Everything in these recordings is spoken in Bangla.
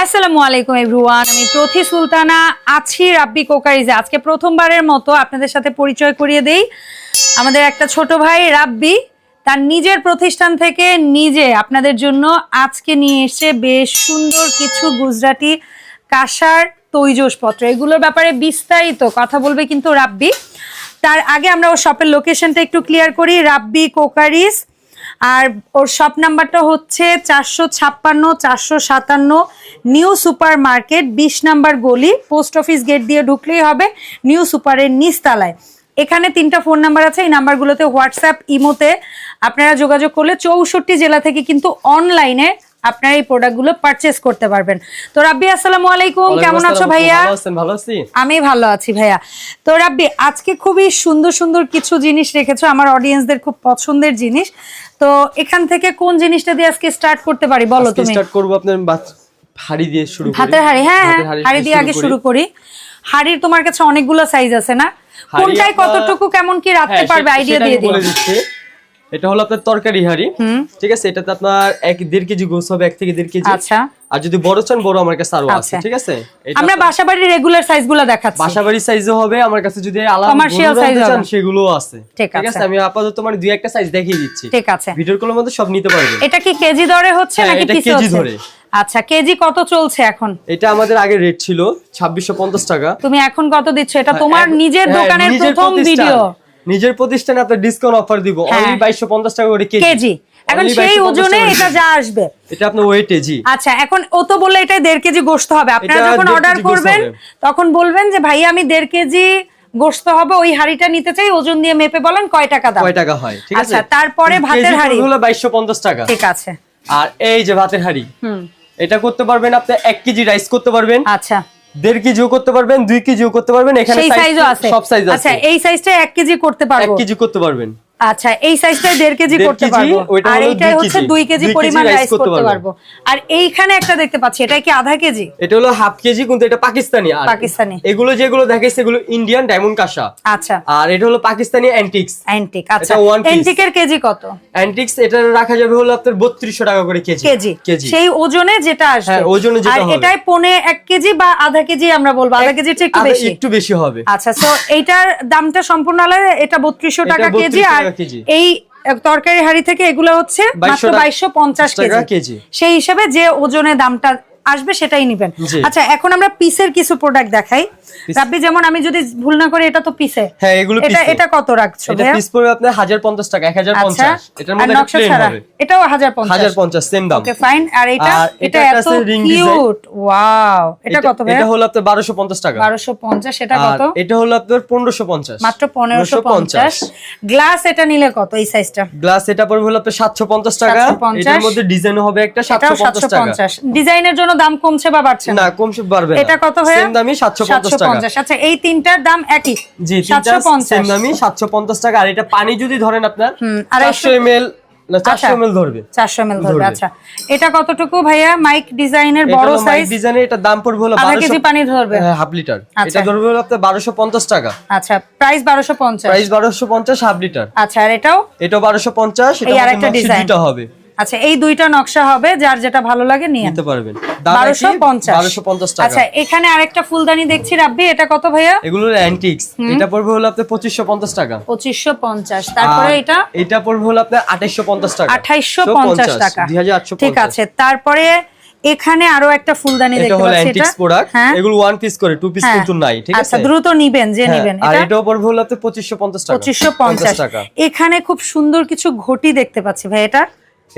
আসসালামু আলাইকুম এভরিওয়ান, আমি প্রথি সুলতানা আছি রাব্বি কোকারিজে। আজকে প্রথমবারের মতো আপনাদের সাথে পরিচয় করিয়ে দেই। আমাদের একটা ছোট ভাই রাব্বি, তার নিজের প্রতিষ্ঠান থেকে নিজে আপনাদের জন্য আজকে নিয়ে এসে বেশ সুন্দর কিছু গুজরাটি কাঁসার তৈজসপত্র। এগুলোর ব্যাপারে বিস্তারিত কথা বলবে কিন্তু রাব্বি। তার আগে আমরা ওর শপের লোকেশনটা একটু ক্লিয়ার করি। রাব্বি কোকারিজ আর ওর শপ নাম্বারটা হচ্ছে চারশো ছাপ্পান্ন, চারশো সাতান্ন, নিউ সুপার মার্কেট বিশ নাম্বার গলি, পোস্ট অফিস গেট দিয়ে ঢুকলেই হবে, নিউ সুপারের নিচতলায়। এখানে তিনটা ফোন নাম্বার আছে, এই নাম্বারগুলোতে হোয়াটসঅ্যাপ ইমোতে। আপনারা যোগাযোগ করলে চৌষট্টি জেলা থেকে কিন্তু অনলাইনে আপনারা এই প্রোডাক্টগুলো পারচেস করতে পারবেন। তো রাব্বি আসসালামু আলাইকুম। কেমন আছো ভাইয়া? ভালো আছি? আমি ভালো আছি ভাইয়া। তো রাব্বি আজকে খুবই সুন্দর সুন্দর কিছু জিনিস রেখেছো আমার অডিয়েন্সদের খুব পছন্দের জিনিস। তো এখান থেকে কোন জিনিসটা দিয়ে আজকে স্টার্ট করতে পারি বলো তুমি? স্টার্ট করব আপনার হাড়ি দিয়ে শুরু করি। হাতের হাড়ি হ্যাঁ হ্যাঁ হাড়ি দিয়ে আগে শুরু করি। হাড়ির তোমার কাছে অনেকগুলো সাইজ আছে না? কোনটায় কতটুকু কেমন কি রাখতে হ্যাঁ, পারবে আইডিয়া দিয়ে দিচ্ছি। এটা হলো আপনার তরকারি হাড়ি। ঠিক আছে? এটাতে আপনার এক দেড় কেজি গোস হবে এক থেকে দেড় কেজি। আচ্ছা। আর যদি বড় চান বড় আমার কাছে আরও আছে আচ্ছা। ঠিক আছে? আমরা বাসাবাড়ির রেগুলার সাইজগুলো দেখাচ্ছি। বাসাবাড়ি সাইজও হবে আমার কাছে যদি আলাদা Commercial size চান। সেগুলোও আছে। ঠিক আছে। আমি আপাতত মানে দুই একটা সাইজ দেখিয়ে দিচ্ছি। ঠিক আছে। ভিডিওর কলের মধ্যে সব নিতে পারবেন। এটা কি কেজি দরে হচ্ছে হ্যাঁ, নাকি পিসে কেজি ধরে। আচ্ছা কেজি কত চলছে এখন? এটা আমাদের আগে রেট ছিল ছাব্বিশশো পঞ্চাশ টাকা। তুমি এখন কত দিচ্ছ? এটা তোমার হ্যাঁ, নিজের হ্যাঁ, দোকানের প্রথম ভিডিও নিজের প্রতিষ্ঠানে আপনার ডিসকাউন্ট অফার দিব হ্যাঁ। অনলি বাইশশো পঞ্চাশ টাকা করে কেজি। এখন সেই ওজনে এটা যা আসবে। এটা আপনার ওয়েটে জি। আচ্ছা এখন ও তো বললে এটা দেড় কেজি গোস্ত হবে। আপনারা যখন অর্ডার করবেন তখন বলবেন যে ভাই আমি দেড় কেজি গোস্ত হবে ওই হাড়িটা নিতে চাই ওজন দিয়ে মেপে বলেন কয় টাকা দাম। কয় টাকা হয় ঠিক আছে? আচ্ছা, তারপরে ভাতের হাঁড়ি। হলো বাইশশো পঞ্চাশ টাকা। ঠিক আছে। আর এই যে ভাতের হাড়ি হুম। এটা করতে পারবেন আপনি এক কেজি রাইস করতে পারবেন। আচ্ছা। দেড় কেজিও করতে পারবেন দুই কেজিও করতে পারবেন এখানে সব সাইজ আছে। আচ্ছা এই সাইজটা এক কেজি করতে এক কেজি করতে পারবেন। আচ্ছা এই সাইজটাই দেড় কেজি করতে পারব। আর এইটাই হচ্ছে দুই কেজি পরিমাণ রাইস করতে পারব। আর এইখানে একটা দেখতে পাচ্ছি এটা কি আধা কেজি? এটা হলো হাফ কেজি কিন্তু এটা পাকিস্তানি আর। পাকিস্তানি। এগুলো যেগুলো দেখাইছে এগুলো ইন্ডিয়ান ডায়মন্ড কাঁসা। আচ্ছা। আর এটা হলো পাকিস্তানি অ্যান্টিক্স অ্যান্টিক আচ্ছা। অ্যান্টিকের কেজি কত? অ্যান্টিক্স এটা রাখা যাবে হলো আপনার বত্রিশশো টাকা করে কেজি। কেজি। কেজি। সেই ওজনে যেটা আসবে। হ্যাঁ, ওজনে যেটা আর এটাই পনে এক কেজি বা আধা কেজি আমরা বলব। আধা কেজির চেয়ে একটু বেশি। একটু বেশি হবে। আচ্ছা তো এইটার দামটা সম্পূর্ণ আলাদা। এটা বত্রিশশো এটা টাকা কেজি আর কেজি। এই তরকারি হাড়ি থেকে এগুলো হচ্ছে 2200 মাত্র বাইশশো পঞ্চাশ টাকা কেজি। সেই হিসাবে যে ওজনে দামটা আসবে সেটাই নিবেন। আচ্ছা এখন আমরা পিসের কিছু প্রোডাক্ট দেখাই। রাব্বি যেমন আমি যদি ভুল না করি এটা তো পিসে। হ্যাঁ এগুলো এটা এটা কত রাখছো এটা পিস পড়বে আপনার হাজার পঞ্চাশ টাকা এক হাজার আচ্ছা পঞ্চাশ এটার মধ্যে নকশা ছাড়া? এটাও হাজার পঞ্চাশ। হাজার পঞ্চাশ সেম দাম। ওকে ফাইন আর এটা এটা এত। কিউট ওয়াও এটা কত ভাইয়া? এটা হলো আপনার বারোশো পঞ্চাশ টাকা। বারোশো পঞ্চাশ এটা আর কত? এটা হলো আপনার পনেরোশো পঞ্চাশ। মাত্র পনেরোশো পঞ্চাশ। গ্লাস এটা নিলে কত এই সাইজটা গ্লাস এটা পড়বে হলো আপনার সাতশো পঞ্চাশ টাকা। 750 এটার মধ্যে ডিজাইন হবে একটা এটাও সাতশো পঞ্চাশ সাতশো টাকা পঞ্চাশ। ডিজাইনের জন্য দাম কমছে বা বাড়ছে না? কমছে পারবে এটা কত ভাইয়া? সেম দামই সাতশো পঞ্চাশ টাকা। আচ্ছা এই তিনটার দাম একই? জি সাতশো সেম দামই সাতশো পঞ্চাশ টাকা। আর এটা পানি যদি ধরেন আপনার হুম, আড়াইশো- চারশো এম এল না চারশো আচ্ছা। ধরবে। চারশো এম ধরবে। আচ্ছা। এটা কতটুকু ভাইয়া? মাইক ডিজাইনের বড় সাইজ মাইক ডিজাইনের এটা দাম পড়বে হলো আধা বারোশো কেজি পানি ধরবে? হাফ লিটার আচ্ছা। এটা ধরবে হলো আপনার বারোশো পঞ্চাশ টাকা। আচ্ছা প্রাইস বারোশো পঞ্চাশ। প্রাইস বারোশো পঞ্চাশ হাফ লিটার আচ্ছা আর এটাও? এটা বারোশো পঞ্চাশ এই এটা আরেকটা ডিজাইন design। হবে। আচ্ছা এই দুইটা নকশা হবে যার যেটা ভালো লাগে নিয়ে নিতে পারবেন। দাম বারোশো পঞ্চাশ। বারোশো পঞ্চাশ টাকা। আচ্ছা এখানে আরেকটা ফুলদানি দেখছি রাব্বি এটা কত ভাইয়া? এগুলো অ্যান্টিক্স এটা পড়বে হলো আপনার পঁচিশশো পঞ্চাশ টাকা। পঁচিশশো পঞ্চাশ। তারপরে এটা? এটা পড়বে হলো আপনার আঠাইশশো পঞ্চাশ টাকা। আঠাইশশো পঞ্চাশ টাকা। দুই হাজার আটশো ঠিক আছে তারপরে এখানে আরও একটা ফুলদানি এটা দেখতে পাচ্ছি এটা? অ্যান্টিক্স প্রোডাক্ট হ্যাঁ। এগুলো ওয়ান পিস করে টু পিস হ্যাঁ। কিন্তু নাই ঠিক আচ্ছা দ্রুত নিবেন যে হ্যাঁ, নিবেন। আর এটা? পড়বে হলো আপনার পঁচিশশো পঞ্চাশ টাকা। পঁচিশশো পঞ্চাশ টাকা। এখানে খুব সুন্দর কিছু ঘটি দেখতে পাচ্ছি ভাই এটা?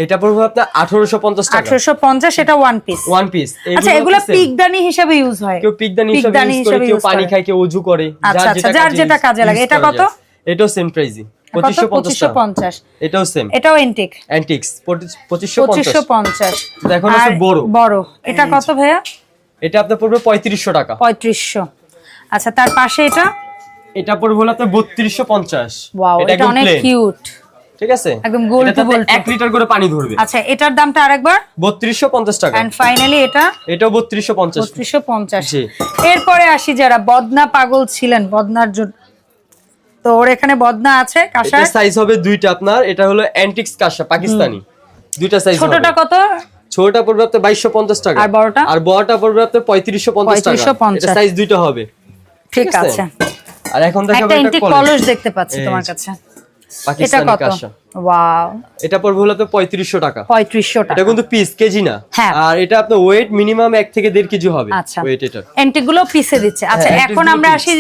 এটা পড়বে আপনার আঠারোশো পঞ্চাশ টাকা। পঞ্চাশ এটা ওয়ান পিস ওয়ান পিস আচ্ছা এগুলো পিকদানি হিসেবে ইউজ হয়। কেউ পিকদানি হিসেবে কেউ পানি খায় কেউ উজু করে। আচ্ছা, আচ্ছা, যার যেটা কাজে লাগে। এটা কত? এটাও সেম প্রাইসই পঁচিশশো পঞ্চাশ পঁচিশশো টাকা পঞ্চাশ। এটাও সেম এটাও অ্যান্টিক্স বড়। বড়। এটা কত ভাইয়া? এটা আপনার পড়বে পঁয়ত্রিশশো টাকা। পঁয়ত্রিশশো। আচ্ছা তার পাশে এটা? এটা পড়বে হলো আপনার বত্রিশশো পঞ্চাশ। ওয়াও এটা অনেক কিউট ঠিক আছে? একদম গোল গোল আপনি লিটার করে পানি ধরবে। আচ্ছা এটার দামটা আরেকবার? বত্রিশশো পঞ্চাশ টাকা। এন্ড ফাইনালি এটা? এটাও বত্রিশশো পঞ্চাশ। বত্রিশশো পঞ্চাশ। জি। এরপরে আসি যারা বদনা পাগল ছিলেন বদনার জন্য। তো ওর এখানে বদনা আছে এটা কাঁসার সাইজ হবে দুইটা আপনার এটা হলো অ্যান্টিক্স কাঁসা পাকিস্তানি। দুইটা সাইজ ছোটটা কত? ছোটটা পড়বে আপনার বাইশশো পঞ্চাশ টাকা। আর বড়টা? আর বড়টা পড়বে আপনার পঁয়ত্রিশশো পঞ্চাশ টাকা। 3550 এটা সাইজ দুইটা হবে। ঠিক আছে? আর এখন দেখাবো একটা কলস দেখতে পাচ্ছি তোমার কাছে। এটা পাকিস্তানি কাঁসা ওয়াও এটা পড়বে হলো তো পঁয়ত্রিশশো টাকা। পঁয়ত্রিশশো টাকা। এটা কিন্তু পিস কেজি না। হ্যাঁ। আর এটা আপনার ওয়েট মিনিমাম এক থেকে দেড় কেজি হবে। আচ্ছা। ওয়েট এটা। এন্টিকগুলো পিসে দিচ্ছে। আচ্ছা হ্যাঁ, এখন আমরা আসি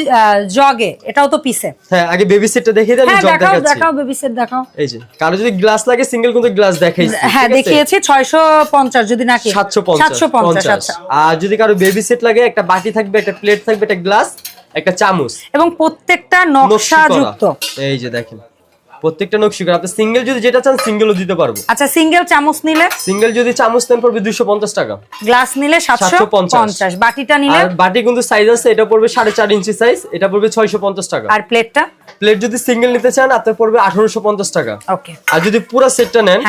জগে এটাও তো পিসে হ্যাঁ আগে বেবি সেটটা দেখিয়ে দেন হ্যাঁ জগ দেখাও দেখাচ্ছি। দেখাও বেবি সেট দেখাও। এই যে কারও যদি গ্লাস লাগে সিঙ্গেল কিন্তু গ্লাস দেখাইছি হ্যাঁ দেখিয়েছি ছয়শো পঞ্চাশ যদি নাকি সাতশো পঞ্চাশ সাতশো পঞ্চাশ পঞ্চাশ। আচ্ছা। আর যদি কারও বেবি সেট লাগে একটা বাটি থাকবে একটা প্লেট থাকবে একটা গ্লাস একটা চামচ। এবং প্রত্যেকটা নকশা যুক্ত। এই যে দেখেন। প্রত্যেকটা নকশি করা। আপনি সিঙ্গেল যদি যেটা চান সিঙ্গেলও দিতে পারব। আচ্ছা সিঙ্গেল চামচ নিলে? সিঙ্গেল যদি চামচ নেন পড়বে দুশো পঞ্চাশ টাকা। গ্লাস নিলে সাতশো 750 পঞ্চাশ। বাটিটা নিলে? আর বাটি কিন্তু সাইজ আছে এটা পড়বে সাড়ে চার ইঞ্চি সাইজ এটা পড়বে ছয়শো পঞ্চাশ টাকা। আর প্লেটটা প্লেট যদি সিঙ্গেল নিতে চান আপনার পড়বে আঠারোশো পঞ্চাশ টাকা। ওকে আর যদি পুরো সেটটা নেন।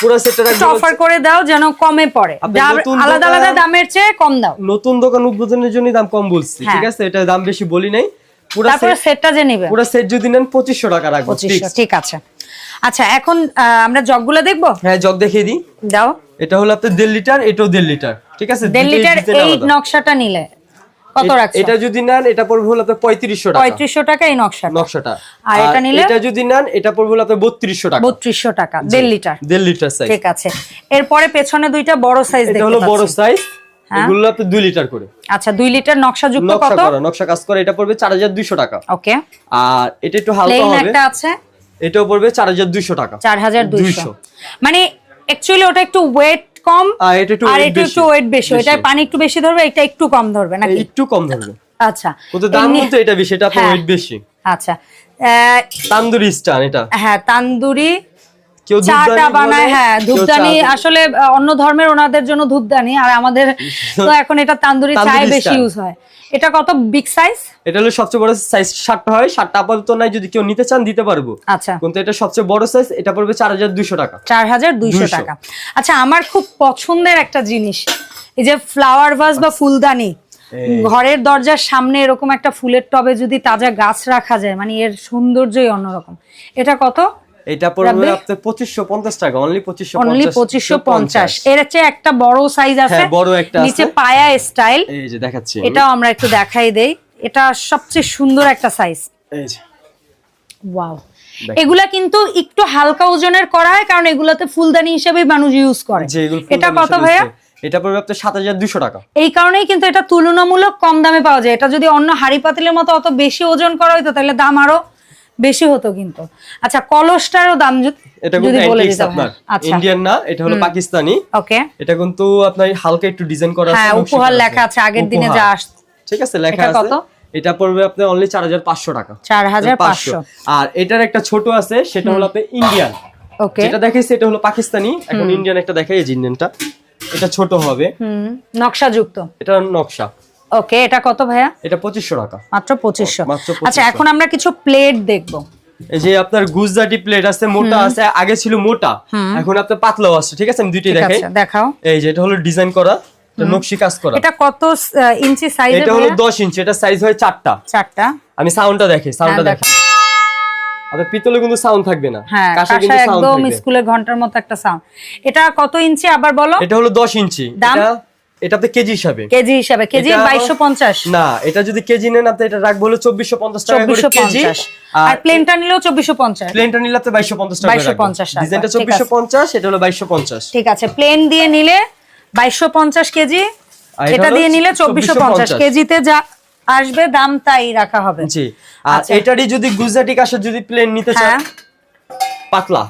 পুরো সেটটা একটু অফার করে দাও যেন কমে পড়ে। নতুন আলাদা দোকান- আলাদা দামের চেয়ে কম দাও। নতুন দোকান উদ্বোধনের জন্য দাম কম বলছি হ্যাঁ। ঠিক আছে? এটা দাম বেশি বলি নাই। তারপরে সেটটা যে নিবে পুরো সেট যদি নেন পঁচিশশো টাকা রাখব পঁচিশশো fixed। ঠিক আছে। আচ্ছা এখন আমরা জগগুলো দেখব? হ্যাঁ জগ দেখিয়ে দিই। দাও। এটা হলো আপনার দেড় লিটার এটাও দেড় লিটার ঠিক আছে? দেড় দুটোই লিটার এই নকশাটা নিলে কত রাখছো? এটা যদি নেন এটা পড়বে হলো আপনার পঁয়ত্রিশশো টাকা। পঁয়ত্রিশশো টাকা এই নকশাটা। নকশাটা। আর এটা নিলে? এটা যদি নেন এটা পড়বে হলো আপনার বত্রিশশো টাকা। বত্রিশশো টাকা দেড় লিটার। দেড় লিটার সাইজ ঠিক আছে। এরপরে পেছনে দুইটা বড় সাইজ এটা হলো বড় সাইজ। এগুলো আপনার দুই লিটার করে। আচ্ছা দুই লিটার নকশা যুক্ত নকশা করা নকশা কাজ করে এটা পড়বে চার হাজার দুইশো টাকা। ওকে। আর এটা একটু হালকা হবে। একটা আছে? এটাও পড়বে চার হাজার দুইশো টাকা। চার হাজার দুইশো। 200 মানে অ্যাকচুয়ালি ওটা একটু ওয়েট কম আর এটা একটু আর weight এটা একটু ওয়েট বেশি। ওটা পানি একটু বেশি ধরবে এটা একটু কম ধরবে নাকি? একটু কম ধরবে। আচ্ছা। দাম কিন্তু এটা বেশি এটা আপনার হ্যাঁ। ওয়েট বেশি। আচ্ছা। তান্দুরি স্টান এটা। হ্যাঁ তান্দুরি চাটা বানায় হ্যাঁ ধূপদানি আসলে অন্য ধর্মের ওনাদের জন্য ধূপদানি আর আমাদের তো এখন এটা তান্দুরি চায় বেশি ইউজ হয়। এটা কত বিগ সাইজ এটা হলো সবচেয়ে বড় সাইজ ষাটটা হয়। ষাটটা আপাতত নাই যদি কেউ নিতে চান দিতে পারব। আচ্ছা। কিন্তু এটা সবচেয়ে বড় সাইজ এটা পড়বে চার হাজার দুইশো টাকা। চার হাজার দুইশো টাকা। আচ্ছা আমার খুব পছন্দের একটা জিনিস এই যে ফ্লাওয়ার ভাস বা ফুলদানি। ঘরের দরজার সামনে এরকম একটা ফুলের টবে যদি তাজা গাছ রাখা যায় মানে এর সৌন্দর্যই অন্যরকম। এটা কত? এটা পড়বে? আপনার টাকা অনলি পঁচিশশো অনলি পঁচিশশো পঞ্চাশ। এর চেয়ে একটা বড় সাইজ আছে হ্যাঁ, বড় একটা আছে। নিচে পায়া স্টাইল এই যে দেখাচ্ছি আমরা একটু দেখাই দেই। এটা সবচেয়ে সুন্দর একটা সাইজ এই যে। ওয়াও এগুলা কিন্তু একটু হালকা ওজনের করা হয় কারণ এগুলাতে ফুলদানি হিসেবে মানুষ ইউজ করে। এটা কত ভাইয়া? এটা পড়বে আপনার সাত হাজার দুশো টাকা। এই কারণেই কিন্তু এটা তুলনামূলক কম দামে পাওয়া যায়। এটা যদি অন্য হাড়ি পাতিলের মতো অত বেশি ওজন করা হতো তাহলে দাম আরও বেশি হতো কিন্তু। আচ্ছা কলসটারও দাম যদি এটা কিন্তু অ্যান্টিক্স আপনার আচ্ছা। ইন্ডিয়ান না এটা হলো পাকিস্তানি। ওকে এটা কিন্তু আপনার হালকা একটু ডিজাইন করা আছে হ্যাঁ উপহার লেখা আছে আগের দিনে যা আস ঠিক আছে লেখা এটা আছে। কত? এটা পড়বে আপনার অনলি চার হাজার পাঁচশো টাকা। চার হাজার পাঁচশো। আর এটার একটা ছোট আছে সেটা হলো আপনার ইন্ডিয়ান ওকে যেটা দেখাইছে এটা হলো পাকিস্তানি। এখন ইন্ডিয়ান একটা দেখাই এই ইন্ডিয়ানটা এটা ছোট হবে। হুম। নকশা যুক্ত এটা নকশা। ওকে এটা কত ভাইয়া? এটা পঁচিশশো টাকা। মাত্র পঁচিশশো। মাত্র আচ্ছা এখন আমরা কিছু প্লেট দেখব। এই যে আপনার গুজরাটি প্লেট আছে মোটা আছে আগে ছিল মোটা এখন আপনার পাতলাও আছে ঠিক আছে? আমি দুইটাই দেখাই। দেখাও। এই যে এটা হলো ডিজাইন করা নকশি কাজ করা। এটা কত ইঞ্চি সাইজ এটা হলো দশ ইঞ্চি এটা সাইজ হয় চারটা। চারটা। আমি সাউন্ডটা দেখি সাউন্ডটা দেখি আপনার পিতলে কিন্তু সাউন্ড থাকবে না হ্যাঁ কাঁসা কিন্তু সাউন্ড একদম স্কুলের ঘণ্টার মতো একটা সাউন্ড এটা কত ইঞ্চি আবার বলো? এটা হলো দশ ইঞ্চি। দাম? এটা এটা আপনার কেজি হিসাবে। কেজি হিসাবে কেজি এটা- বাইশশো পঞ্চাশ। না এটা যদি কেজি নেন আপনি এটা রাখব হলো চব্বিশশো পঞ্চাশ টাকা করে কেজি। আর প্লেনটা নিলেও চব্বিশশো পঞ্চাশ। প্লেনটা নিলে আপনি বাইশশো পঞ্চাশ টাকা 2250 টাকা, ডিজাইনটা ঠিক চব্বিশশো আছে। পঞ্চাশ এটা হলো বাইশশো পঞ্চাশ। ঠিক আছে প্লেন দিয়ে নিলে বাইশশো পঞ্চাশ কেজি এটা দিয়ে নিলে চব্বিশশো পঞ্চাশ। 2450 কেজিতে যা আসবে দাম তাই রাখা হবে। জি আর আচ্ছা। এটারই যদি গুজরাটি কাশের যদি প্লেন নিতে চান হ্যাঁ। পাতলা।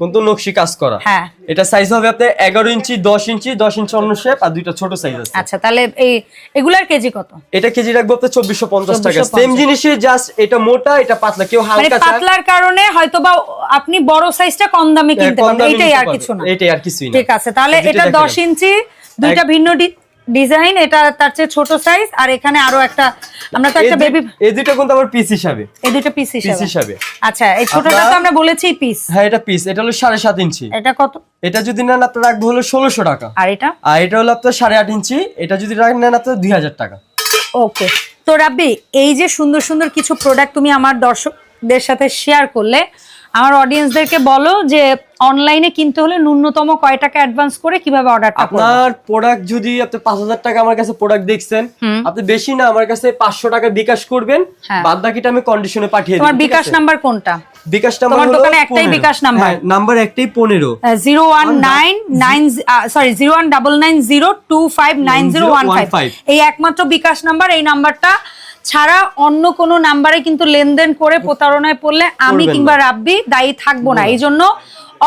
কিন্তু নকশি কাজ করা। হ্যাঁ। এটা সাইজ হবে আপনার এগারো ইঞ্চি দশ ইঞ্চি দশ ইঞ্চি অন্য শেপ আর দুইটা ছোট সাইজ আছে। আচ্ছা তাহলে এই এগুলার কেজি কত? এটা কেজি রাখব আপনার চব্বিশশো পঞ্চাশ টাকা। সেম জিনিসই জাস্ট এটা মোটা এটা পাতলা। কেউ মানে হালকা পাতলার কারণে হয়তো বা আপনি বড় সাইজটা কম দামে কিনতে পারবেন। দামে এইটাই আর কিছু না। এইটাই আর কিছুই না। ঠিক আছে তাহলে এটা দশ ইঞ্চি দুইটা ভিন্ন ডিজাইন এটা তার চেয়ে ছোট সাইজ আর এখানে আরও একটা আমরা তো একটা বেবি এই দুইটা কিন্তু আমার পিস হিসাবে। এই দুটো পিস পিস হিসাবে। হিসাবে। আচ্ছা এই ছোটটা তো আমরা বলেছি পিস হ্যাঁ এটা পিস এটা হলো সাড়ে সাত ইঞ্চি। এটা কত? এটা যদি নেন আপনার রাখব হলো ষোলোশো টাকা। আর এটা? আর এটা হলো আপনার সাড়ে আট ইঞ্চি এটা যদি নেন আপনার দুই হাজার টাকা। ওকে। তো রাব্বি এই যে সুন্দর সুন্দর কিছু প্রোডাক্ট তুমি আমার দর্শকদের সাথে শেয়ার করলে আমার অডিয়েন্সদেরকে বলো যে অনলাইনে কিনতে হলে ন্যূনতম কয় টাকা অ্যাডভান্স করে কীভাবে অর্ডারটা আপনার প্রোডাক্ট যদি আপনি পাঁচ হাজার টাকা আমার কাছে প্রোডাক্ট দেখছেন আপনি বেশি না আমার কাছে পাঁচশো টাকা বিকাশ করবেন হ্যাঁ। বাদ বাকিটা আমি কন্ডিশনে পাঠিয়ে দেব তোমার বিকাশ নাম্বার কোনটা? বিকাশ নাম্বার তোমার দোকানে একটাই বিকাশ নাম্বার? হ্যাঁ, নাম্বার একটাই পনেরো। Zero one nine nine sorry zero one double nine zero two five nine zero one five 9015 এই একমাত্র বিকাশ নাম্বার এই নাম্বারটা ছাড়া অন্য কোনো নাম্বারে কিন্তু লেনদেন করে প্রতারণায় পড়লে আমি কিংবা রাব্বি দায়ী থাকব না। এই জন্য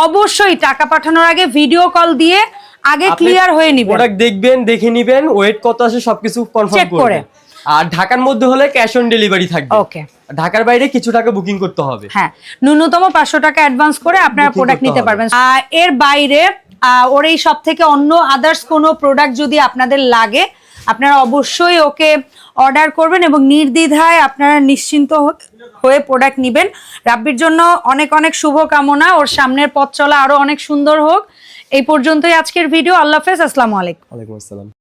অবশ্যই টাকা পাঠানোর আগে ভিডিও কল দিয়ে আগে ক্লিয়ার হয়ে নিবেন। প্রোডাক্ট দেখবেন দেখে নিবেন ওয়েট কত আছে সবকিছু কনফার্ম করে। আর ঢাকার মধ্যে হলে ক্যাশ অন ডেলিভারি থাকবে। ওকে ঢাকার বাইরে কিছু টাকা বুকিং করতে হবে। হ্যাঁ ন্যূনতম পাঁচশো টাকা অ্যাডভান্স করে আপনারা প্রোডাক্ট নিতে পারবেন। এর বাইরে ওর এই সব থেকে অন্য আদার্স কোনো প্রোডাক্ট যদি আপনাদের লাগে আপনারা অবশ্যই ওকে অর্ডার করবেন এবং নির্দ্বিধায় আপনারা নিশ্চিন্ত হয়ে প্রোডাক্ট নেবেন। রাব্বির জন্য অনেক অনেক শুভকামনা। ওর সামনের পথ চলা আরও অনেক সুন্দর হোক। এই পর্যন্তই আজকের ভিডিও আল্লাহ হাফেজ। আসসালামু আলাইকুম। আলাইকুম আসসালাম।